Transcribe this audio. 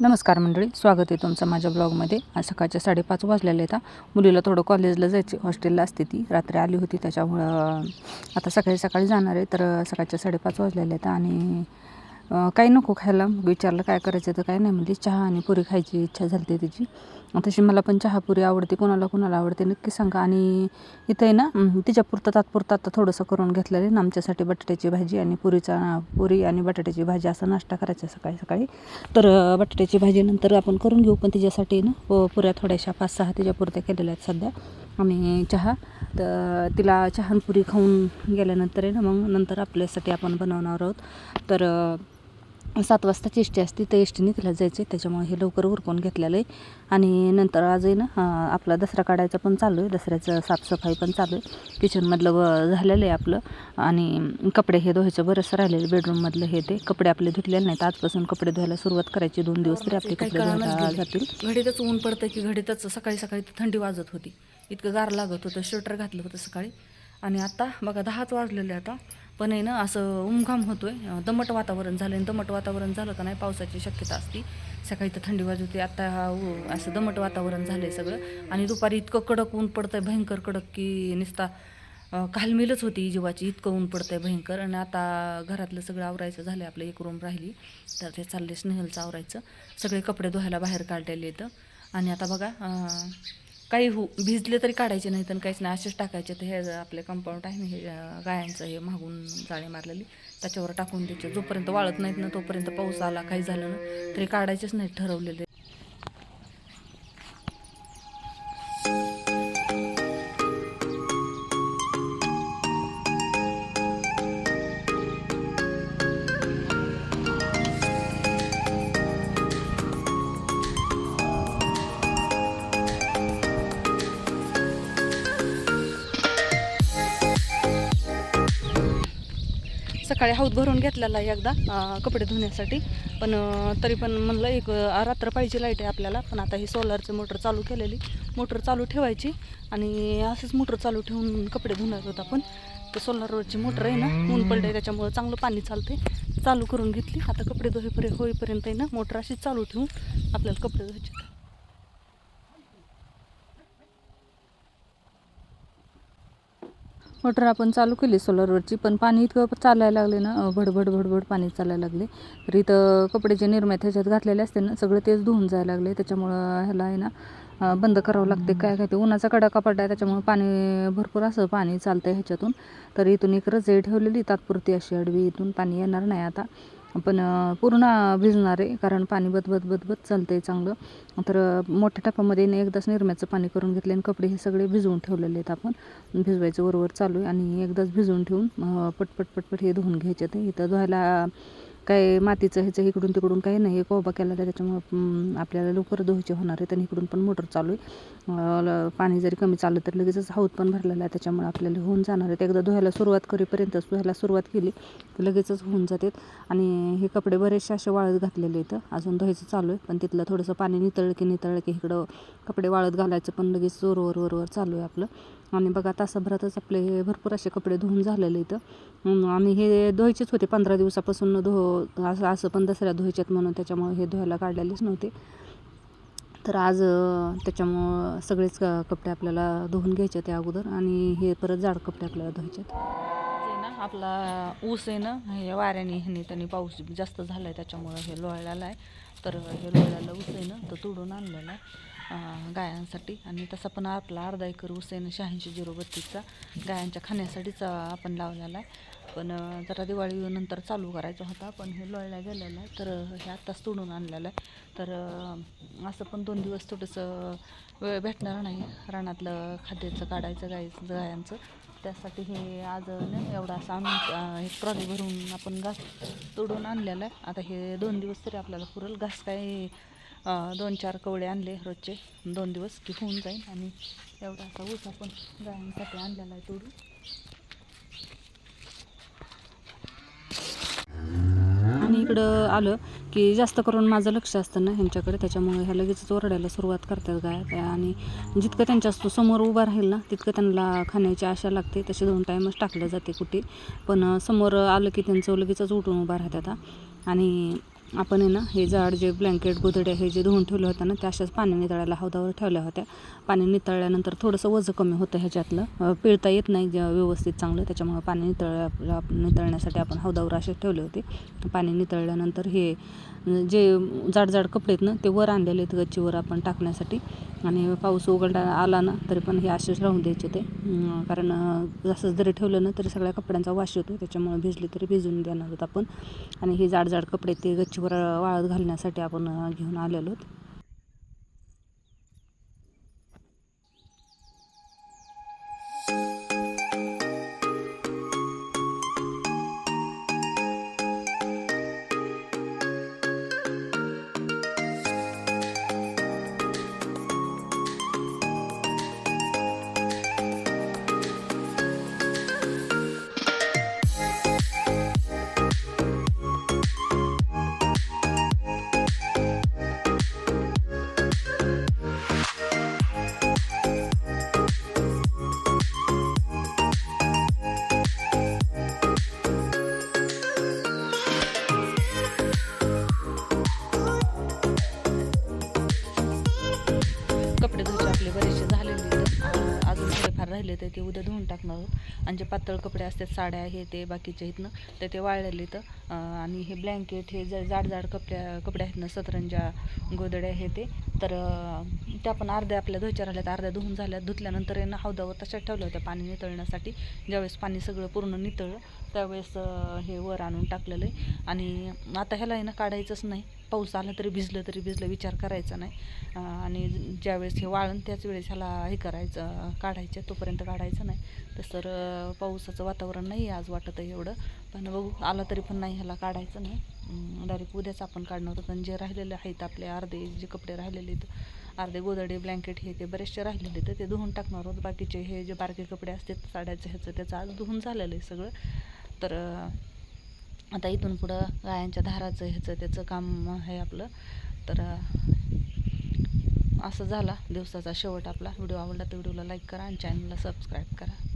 नमस्कार मंडळी स्वागत आहे तुमचं माझ्या ब्लॉगमध्ये. आज सकाळच्या साडेपाच वाजलेले आहेत. मुलीला थोडं कॉलेजला जायचे हॉस्टेलला असते ती. रात्री आली होती त्याच्यामुळं आता सकाळी सकाळी जाणार आहे. तर सकाळच्या साडेपाच वाजलेले आहेत आणि काही नको खायला. मग विचारलं काय करायचं तर काय नाही? म्हणजे चहा आणि पुरी खायची इच्छा झाली होती तिची. तशी मला पण चहा पुरी आवडते कोणाला कोणाला आवडते नक्की सांगा. आणि इथं आहे ना तिच्यापुरतं तात्पुरतं आता थोडंसं करून घेतलेलं आहे ना आमच्यासाठी बटाट्याची भाजी आणि पुरीचा पुरी आणि बटाट्याची भाजी असा नाश्ता करायचा सकाळी सकाळी. तर बटाट्याची भाजी नंतर आपण करून घेऊ पण तिच्यासाठी ना पुऱ्या थोड्याशा पाच सहा तिच्यापुरत्या केलेल्या आहेत सध्या. आणि चहा तर तिला चहा पुरी खाऊन गेल्यानंतर आहे ना मग नंतर आपल्यासाठी आपण बनवणार आहोत. तर सात वाजताची एसटी असते त्या एसटीने तिला जायचं आहे त्याच्यामुळे हे लवकर उरकून घेतलेलं आहे आणि नंतर आज आहे ना आपला दसरा काढायचा पण चालू आहे दसऱ्याचं साफसफाई पण चालू आहे. किचनमधलं व झालेलं आहे आपलं. आणि कपडे हे धुवायचं बरंच राहिलेलं बेडरूममधलं हे ते. कपडे आपले धुतलेले नाहीत आजपासून कपडे धुवायला सुरुवात करायची दोन दिवस तरी आपले कपडे धुवायला. जातील. घडीतच ऊन पडतं की घडीतच सकाळी सकाळी थंडी वाजत होती. इतकं गार लागत होतं स्वेटर घातलं होतं सकाळी. आणि आता बघा दहाच वाजलेले आता. पण आहे ना असं उमघाम होतोय. आहे दमट वातावरण झालं आणि दमट वातावरण झालं का नाही पावसाची शक्यता असती. सकाळी तर थंडी वाजत होती आता हा उ- असं दमट वातावरण झालं आहे सगळं. आणि दुपारी इतकं कडक ऊन पडतंय भयंकर कडक की नुसता कालमेलच कालमिलच होती जीवाची. इतकं ऊन पडतंय भयंकर. आणि आता घरातलं सगळं आवरायचं झालं आपलं एक रूम राहिली. तर ते चालले स्नेहलचं आवरायचं. सगळे कपडे धुवायला बाहेर काढलेले येतं आणि आता बघा काही हो भिजले तरी काढायचे नाही तर काहीच नाही. असेच टाकायचे तर हे आपले कंपाऊंड आहे ना हे गायांचं हे मागून जाळी मारलेली. त्याच्यावर टाकून द्यायचे. जोपर्यंत वाळत नाहीत ना तोपर्यंत पाऊस आला काही झालं ना तरी काढायचेच नाही ठरवलेले. सकाळी हौद भरून घेतलेला आहे एकदा कपडे धुण्यासाठी. पण तरी पण म्हणलं एक रात्र पाहिजे लाइट आहे आपल्याला. पण आता ही सोलारची मोटर चालू केलेली. मोटर चालू ठेवायची आणि असंच मोटर चालू ठेवून कपडे धुणार होत आपण. तर सोलारवरची मोटर आहे ना ऊन पडले त्याच्यामुळं चांगलं पाणी चालते चालू करून घेतली. आता कपडे धुईपर्यंत होईपर्यंत आहे ना मोटर अशीच चालू ठेवून आपल्याला कपडे धुवायचे मोटर आपण चालू केली सोलरवरची पण पाणी इतकं चालायला लागले ना भडभड भडभड पाणी चालायला लागले. तर इथं कपडे जे निर्म्यात ह्याच्यात घातलेले असते ना सगळं तेच धुवून जायला लागले. त्याच्यामुळं ह्याला आहे ना बंद करावं लागते. काय काय ते उन्हाचा कडाका पडला त्याच्यामुळे पाणी भरपूर असं पाणी चालतं ह्याच्यातून. तर इथून एक रजई ठेवलेली तात्पुरती अशी अडवी इथून पाणी येणार नाही आता. पण पूर्ण भिजणार आहे कारण पाणी बदबत बदबत चालतं आहे चांगलं. तर मोठ्या टापामध्ये एकदाच निरम्याचं पाणी करून घेतले आणि कपडे हे सगळे भिजवून ठेवलेले आहेत आपण. भिजवायचं वरवर चालू आहे आणि एकदाच भिजवून ठेवून पटपट पटपट हे धुवून घ्यायचे ते. इथं धुवायला काय मातीचं ह्याचं इकडून तिकडून काही नाही. कोबा केला तर त्याच्यामुळं आपल्याला लवकर धुवायचे होणार आहे. आणि इकडून पण मोटर चालू आहे. पाणी जरी कमी चाललं तर लगेचच हौद पण भरलेला आहे. त्याच्यामुळे आपल्याला होऊन जाणार आहे. एकदा धुवायला सुरुवात करेपर्यंत धुवायला सुरुवात केली तर लगेचच होऊन जातात आणि हे कपडे बरेचसे असे वाळत घातलेले इथं अजून धुवायचं चालू आहे. पण तिथलं थोडंसं पाणी नितळ की नितळ की इकडं कपडे वाळत घालायचं पण लगेच जोरवर वरवर चालू आहे आपलं. आणि बघा तासाभरातच आपले हे भरपूर असे कपडे धुवून झालेले इथं. आणि हे धुवायचेच होते पंधरा दिवसापासून धो असं असं पण दसऱ्या धुवायच्यात म्हणून त्याच्यामुळे हे धुवायला काढलेलेच नव्हते. तर आज त्याच्यामुळं सगळेच क- कपडे आपल्याला धुवून घ्यायचे त्या अगोदर आणि हे परत जाड कपडे आपल्याला धुवायचे ना आपला ऊस आहे ना हे वाऱ्याने ह्याने त्यांनी पाऊस जास्त झाला आहे त्याच्यामुळं हे लोळलेला आहे तर हे लोळलेलं ऊस आहे ना तर तोडून आणलेला आहे. गायांसाठी. आणि तसा पण आपला अर्धा एकर ऊस आहे ना शहाऐंशी झिरो बत्तीसचा. गायांच्या खाण्यासाठीच आपण लावलेला आहे. पण जरा दिवाळीनंतर चालू करायचा होता पण हे लोळल्या गेलेलं आहे. तर हे आत्ताच तोडून आणलेलं आहे. तर असं पण दोन दिवस थोडंसं वेळ भेटणार नाही. रानातलं खाद्याचं काढायचं गायचं गायांचं. त्यासाठी हे आज नाही एवढा असं आणून हे एक ट्रॉली भरून आपण घास तोडून आणलेला आहे. आता हे दोन दिवस तरी आपल्याला पुरेल. घास काय दोन चार कवळे आणले रोजचे. दोन दिवस की होऊन जाईल आणि एवढा असा ऊस आपण गायांसाठी आणलेला आहे तोडून. आणि इकडं आलं की जास्त करून माझं लक्ष असतं ना ह्यांच्याकडे. त्याच्यामुळे ह्या लगेचच ओरडायला सुरुवात करतात गाय. त्या आणि जितकं त्यांच्या सो- समोर उभं राहील ना तितकं त्यांना खाण्याची आशा लागते. तसे दोन टाईमच टाकलं जाते कुठे. पण समोर आलं की त्यांचं लगेचच उठून उभं राहतात आणि आपण आहे ना हे जाड जे ब्लँकेट गोधड्या हे जे धुवून ठेवले होतं ना त्या अशाच पाणी नितळायला हौदावर ठेवल्या होत्या. पाणी नितळल्यानंतर थोडंसं वजन कमी होतं ह्याच्यातलं. पिळता येत नाही व्यवस्थित चांगलं त्याच्यामुळं पाणी नितळ नितळण्यासाठी आपण हौदावर असेच ठेवले होते. पाणी नितळल्यानंतर हे जे जाड जाड कपडे आहेत ना ते वर आणलेले आहेत गच्चीवर आपण टाकण्यासाठी. आणि पाऊस उघडला आला ना तरी पण हे असेच राहून द्यायचे ते. कारण जसंच जरी ठेवलं ना तरी सगळ्या कपड्यांचा वास येतो त्याच्यामुळे भिजले तरी भिजून देणार आहोत आपण. आणि हे जाड जाड कपडे ते गच्ची गच्चीवर वाळत घालण्यासाठी आपण घेऊन आलेलो राहिले तर ते उद्या धुवून टाकणार. आहोत आणि जे पातळ कपडे असतात साड्या हे ते बाकीच्या इथनं तर ते वाळलेले तर आणि हे ब्लँकेट हे जे जाड जाड कपड्या कपडे आहेत ना सतरंजा गोदड्या हे ते तर त्या पण अर्ध्या आपल्या धुच्या राहिल्यात अर्ध्या धुवून झाल्यात. धुतल्यानंतर यांना हौदावर तशाच ठेवल्या होत्या पाणी नितळण्यासाठी. ज्यावेळेस पाणी सगळं पूर्ण नितळलं त्यावेळेस हे वर आणून टाकलेलं आहे. आणि आता ह्याला आहे ना काढायचंच नाही. पाऊस आला तरी भिजलं तरी भिजलं विचार करायचा नाही. आणि ज्यावेळेस हे वाळण त्याच वेळेस ह्याला हे करायचं काढायचं तोपर्यंत काढायचं नाही. तसं सर पावसाचं वातावरण नाही आज वाटतं आहे एवढं. पण बघू आला तरी पण नाही ह्याला काढायचं नाही डायरेक्ट उद्याच आपण काढणार आहोत आणि जे राहिलेले आहेत आपले अर्धे जे कपडे राहिलेले आहेत अर्धे गोदडे ब्लँकेट हे ते बरेचसे राहिलेले तर ते धुवून टाकणार आहोत. बाकीचे हे जे बारके कपडे असतात साड्याचं ह्याचं त्याचं आज धुवून झालेलं आहे सगळं. तर आता इथून पुढं गायांच्या धाराचं ह्याचं त्याचं काम आहे आपलं. तर असं झाला दिवसाचा शेवट आपला. व्हिडिओ आवडला तर व्हिडिओला लाईक करा आणि चॅनलला सबस्क्राईब करा.